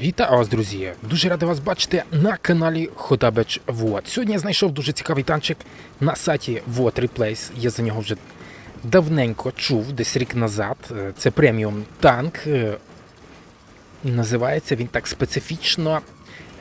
Вітаю вас, друзі! Дуже радий вас бачити на каналі Ходабеч Вот. Сьогодні я знайшов дуже цікавий танчик на сайті Вот Replace. Я за нього вже давненько чув, десь рік назад. Е, Це преміум танк. Е, Називається він так специфічно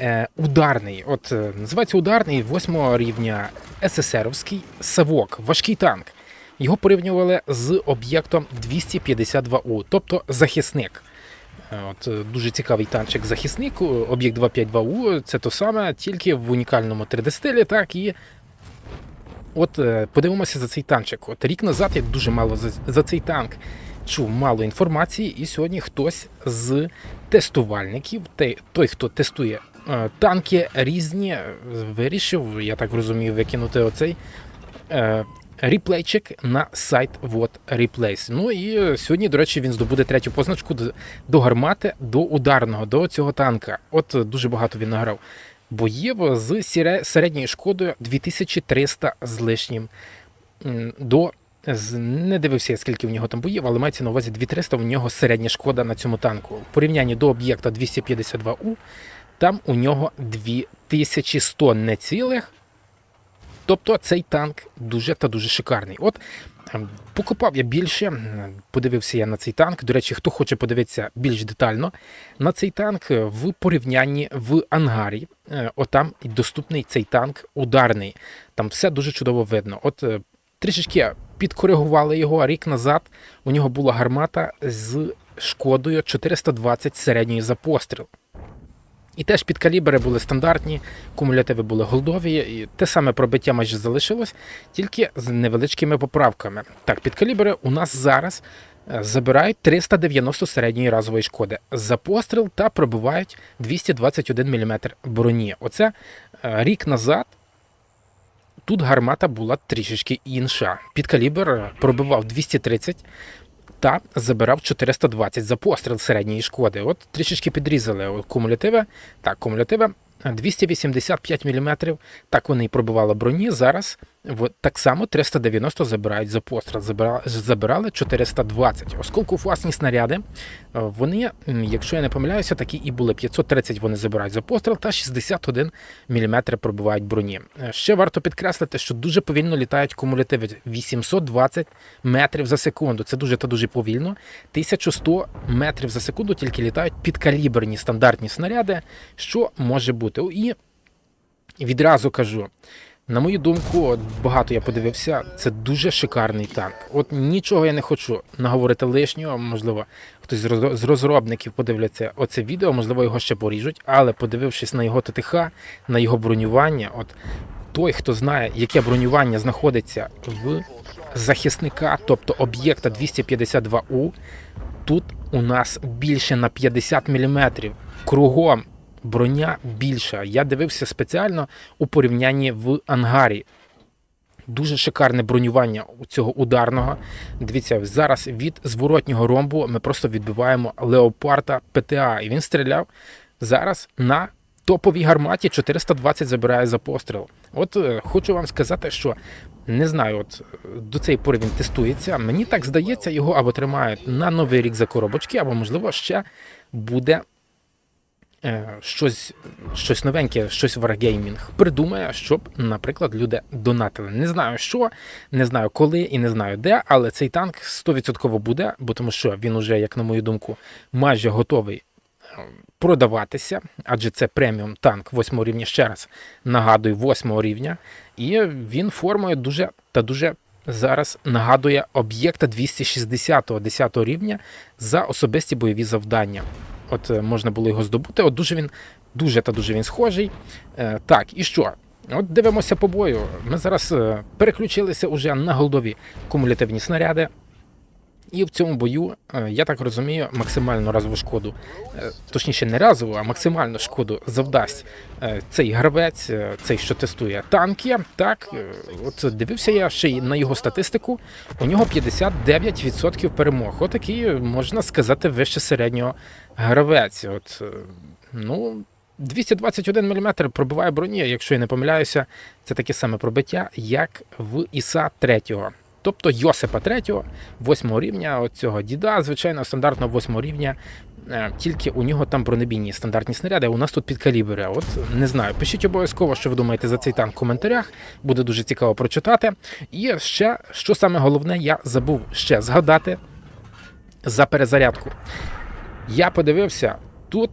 е, ударний. От називається ударний 8 рівня СССРовський Савок, важкий танк. Його порівнювали з об'єктом 252У, тобто захисник. Е, От е, дуже цікавий танчик захисник, е, об'єкт 252У, це то саме, тільки в унікальному 3D-стилі, так і. От подивимося за цей танчик. От рік назад я дуже мало за, за цей танк чув мало інформації, і сьогодні хтось з тестувальників, те- той, хто тестує танки різні, вирішив, я так розумію, викинути оцей ріплейчик на сайт Вот Replace. Ну і е, сьогодні, до речі, він здобуде третю позначку до, гармати, до ударного, до цього танка. От е, дуже багато він награв боїв з середньою шкодою 2300 з лишнім. До не дивився, я, скільки в нього там боїв, але мається на увазі 2300 в нього середня шкода на цьому танку. В порівнянні до об'єкта 252У, там у нього 2100 не цілих. Тобто цей танк дуже та дуже шикарний. От ем, покопав я більше, подивився я на цей танк. До речі, хто хоче подивитися більш детально на цей танк е, в порівнянні в ангарі. е, Отам доступний цей танк ударний. Там все дуже чудово видно. От е, трішечки підкоригували його рік назад. У нього була гармата з шкодою 420 середньої за постріл. І теж підкалібри були стандартні, кумулятиви були голдові, і те саме пробиття майже залишилось, тільки з невеличкими поправками. Так, підкалібри у нас зараз е, забирають 390 середньої разової шкоди за постріл та пробивають 221 мм броні. Оце е, рік назад. Тут гармата була трішечки інша. Підкалібр пробивав 230 та забирав 420 за постріл середньої шкоди. От трішечки підрізали кумулятиви. Так, кумулятиви 285 мм. Так вони і пробивали броні. Зараз так само 390 забирають за постріл. Забира- Забирали 420. Оскільки власні снаряди, е, вони, якщо я не помиляюся, такі і були. 530 вони забирають за постріл та 61 мм пробивають броні. Е, Ще варто підкреслити, що дуже повільно літають кумулятиви 820 метрів за секунду. Це дуже та дуже повільно. 1100 метрів за секунду тільки літають підкаліберні стандартні снаряди, що може бути. І відразу кажу. На мою думку, от багато я подивився, це дуже шикарний танк. От нічого я не хочу наговорити лишнього. Можливо, хтось з розробників подивляться оце відео, можливо, його ще поріжуть, але подивившись на його ТТХ, на його бронювання, от той, хто знає, яке бронювання знаходиться в захисника, тобто об'єкта 252У, тут у нас більше на 50 мм. Кругом броня більша. Я дивився спеціально у порівнянні в ангарі. Дуже шикарне бронювання у цього ударного. Дивіться, зараз від зворотнього ромбу ми просто відбиваємо леопарда ПТА. І він стріляв зараз на топовій гарматі 420 забирає за постріл. От е, хочу вам сказати, що не знаю, от е, до цієї пори він тестується. Мені так здається, його або тримають на новий рік за коробочки, або можливо ще буде щось, щось новеньке, щось Wargaming придумає, щоб, наприклад, люди донатили. Не знаю що, не знаю коли і не знаю де, але цей танк 100% буде, бо тому що він уже, як на мою думку, майже готовий е, продаватися, адже це преміум танк 8 рівня, ще раз нагадую, 8 рівня, і він формою дуже та дуже. Зараз нагадує об'єкта 260 10 рівня за особисті бойові завдання. От е, можна було його здобути. От дуже він дуже та дуже він схожий. Е, так, і що? От дивимося по бою. Ми зараз е, переключилися уже на голдові кумулятивні снаряди. І в цьому бою, е, я так розумію, максимальну разову шкоду, е, точніше, не разову, а максимальну шкоду завдасть е, цей гравець, цей, що тестує танки. Так, от дивився я ще й на його статистику. У нього 59% перемог. Отакий, можна сказати, вище середнього гравець. От, ну, 221 мм пробиває броні, якщо я не помиляюся, це таке саме пробиття, як в Іса 3. Тобто Йосипа 3, 8 рівня, от цього діда, звичайно, стандартного 8 рівня. Е, Тільки у нього там бронебійні стандартні снаряди, а у нас тут підкалібри. От не знаю. Пишіть обов'язково, що ви думаєте за цей танк в коментарях. Буде дуже цікаво прочитати. І ще, що саме головне, я забув ще згадати за перезарядку. Я подивився. Тут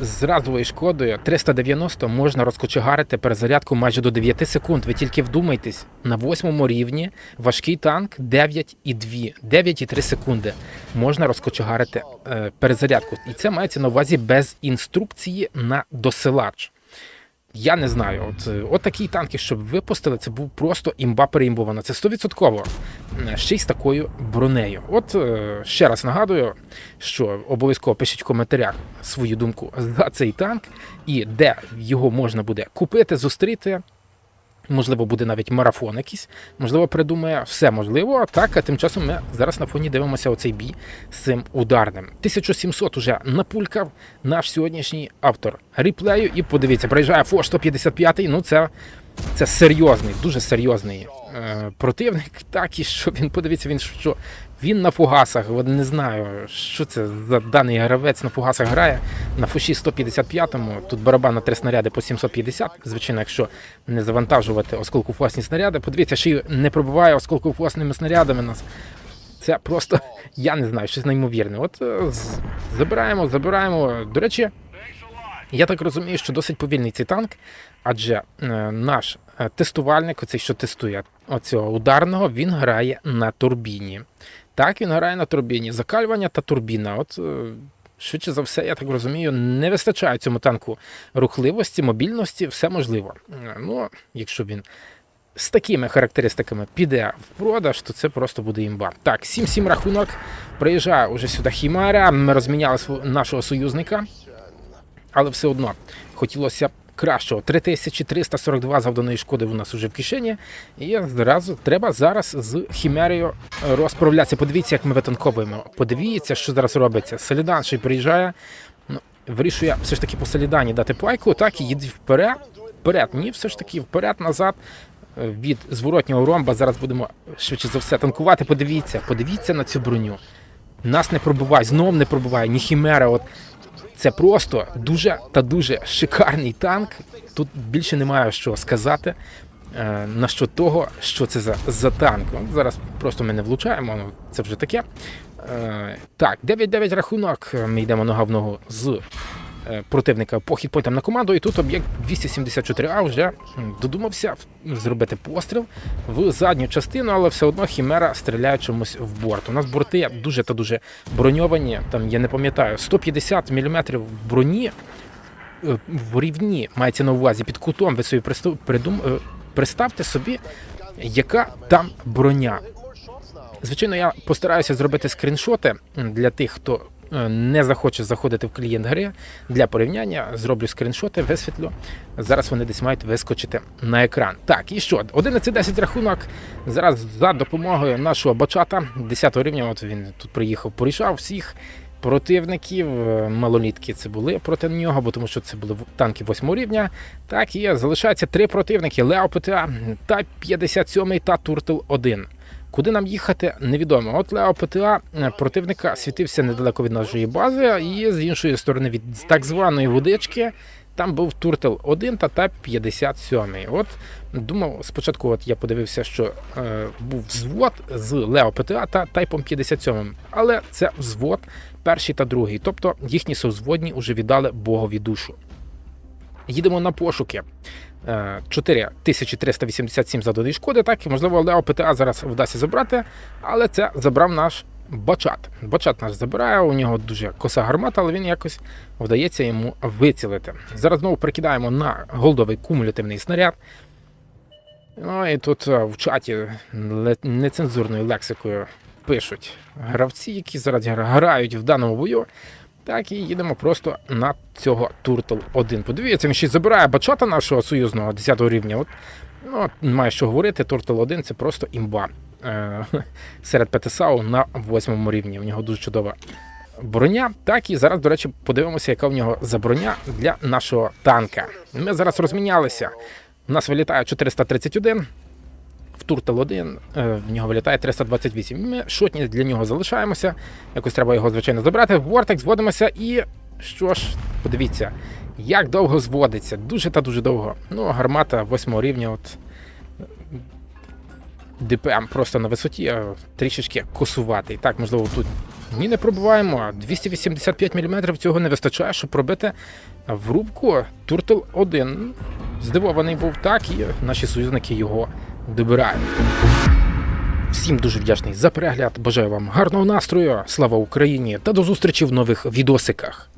з разовою шкодою 390 можна розкочегарити перезарядку майже до 9 секунд. Ви тільки вдумайтесь, на восьмому рівні важкий танк 9,2, 9,3 секунди можна розкочегарити е, перезарядку. І це мається на увазі без інструкції на досилач. Я не знаю, от, е, от такі танки, щоб випустили, це був просто імба переімбована. Це 100%. Е, Ще й з такою бронею. От е, ще раз нагадую, що обов'язково пишіть в коментарях свою думку за цей танк і де його можна буде купити, зустріти. Можливо, буде навіть марафон якийсь, можливо, придумає все можливо. Так, а тим часом ми зараз на фоні дивимося оцей бій з цим ударним. 1700 уже напулькав наш сьогоднішній автор реплею. І подивіться, приїжджає Фо 155 Ну, це, це серйозний, дуже серйозний противник. Так, і що він подивіться, він що він на фугасах. От не знаю, що це за даний гравець на фугасах грає. На фуші 155-му. Тут барабан на три снаряди по 750. Звичайно, якщо не завантажувати осколкофосні снаряди. Подивіться, й не пробиває осколкофосними снарядами нас. Це просто, я не знаю, щось неймовірне. От е, забираємо, забираємо. До речі, я так розумію, що досить повільний цей танк, адже е, наш е, тестувальник, оцей, що тестує оцього ударного, він грає на турбіні. Так, він грає на турбіні. Закалювання та турбіна. От е, швидше за все, я так розумію, не вистачає цьому танку рухливості, мобільності, все можливо. Ну, якщо він з такими характеристиками піде в продаж, то це просто буде імба. Так, 7-7 рахунок. Приїжджає уже сюди Хімара. Ми розміняли нашого союзника, але все одно хотілося б кращого. 3342 завданої шкоди у нас уже в кишені. І зразу треба зараз з Хімерою розправлятися. Подивіться, як ми витанковуємо. Подивіться, що зараз робиться. Солідан ще приїжджає. Ну, вирішує все ж таки по Солідані дати пайку, так і їде вперед. Вперед, ні, все ж таки вперед, назад. Е, Від зворотнього ромба зараз будемо швидше за все танкувати. Подивіться, подивіться на цю броню. Нас не пробиває, знов не пробиває, ні хімера. От це просто дуже та дуже шикарний танк. Тут більше немає що сказати е, на що того, що це за, за танк. От зараз просто ми не влучаємо, ну це вже таке. Е, так, 9-9 рахунок. Ми йдемо нога в ногу з противника по хітпоінтам на команду. І тут об'єкт 274А вже додумався зробити постріл в задню частину, але все одно Хімера стріляє чомусь в борт. У нас борти дуже та дуже броньовані. Там я не пам'ятаю, 150 мм броні е, в рівні мається на увазі під кутом. Ви собі придум, е, представте собі, яка там броня. Звичайно, я постараюся зробити скріншоти для тих, хто е, не захоче заходити в клієнт гри. Для порівняння зроблю скріншоти, висвітлю. Зараз вони десь мають вискочити на екран. Так, і що? 11-10 рахунок. Зараз за допомогою нашого бачата 10 рівня. От він тут приїхав, порішав всіх. Противників Е, малолітки це були проти нього, бо тому що це були танки 8 рівня. Так і залишається три противники: Лео ПТА та 57 та Туртл 1. Куди нам їхати, невідомо. От Лео ПТА е, противника світився недалеко від нашої бази, і з іншої сторони від так званої водички. Там був Туртл 1 та Тайп 57. От думав, спочатку от я подивився, що е, був взвод з Лео ПТА та Тайпом 57. Але це взвод перший та другий. Тобто їхні совзводні вже віддали Богові душу. Їдемо на пошуки. Е, 4387 заданої шкоди. Так, і, можливо, Лео ПТА зараз вдасться забрати, але це забрав наш Бачат. Бачат наш забирає, у нього дуже коса гармата, але він якось вдається йому вицілити. Зараз знову прикидаємо на голдовий кумулятивний снаряд. Ну і тут е, в чаті нецензурною лексикою пишуть гравці, які зараз грають в даному бою. Так, і їдемо просто на цього Туртл 1. Подивіться, він ще й забирає бачата нашого союзного 10 рівня. От, ну, немає що говорити, Туртл 1 це просто імба. Е, серед ПТСАУ на 8 рівні. У нього дуже чудова броня. Так, і зараз, до речі, подивимося, яка в нього за броня для нашого танка. Ми зараз розмінялися. У нас вилітає 431. В Туртел 1 е, в нього вилітає 328. Ми шотні для нього залишаємося. Якось треба його, звичайно, забрати. В Вортекс зводимося і. Що ж, подивіться, як довго зводиться. Дуже та дуже довго. Ну, гармата 8 рівня, от. ДПМ просто на висоті, трішечки косуватий. Так, можливо, тут ні не пробуваємо. 285 мм цього не вистачає, щоб пробити в рубку Туртл 1. Здивований був так, і наші союзники його добирають. Всім дуже вдячний за перегляд. Бажаю вам гарного настрою. Слава Україні та до зустрічі в нових відосиках.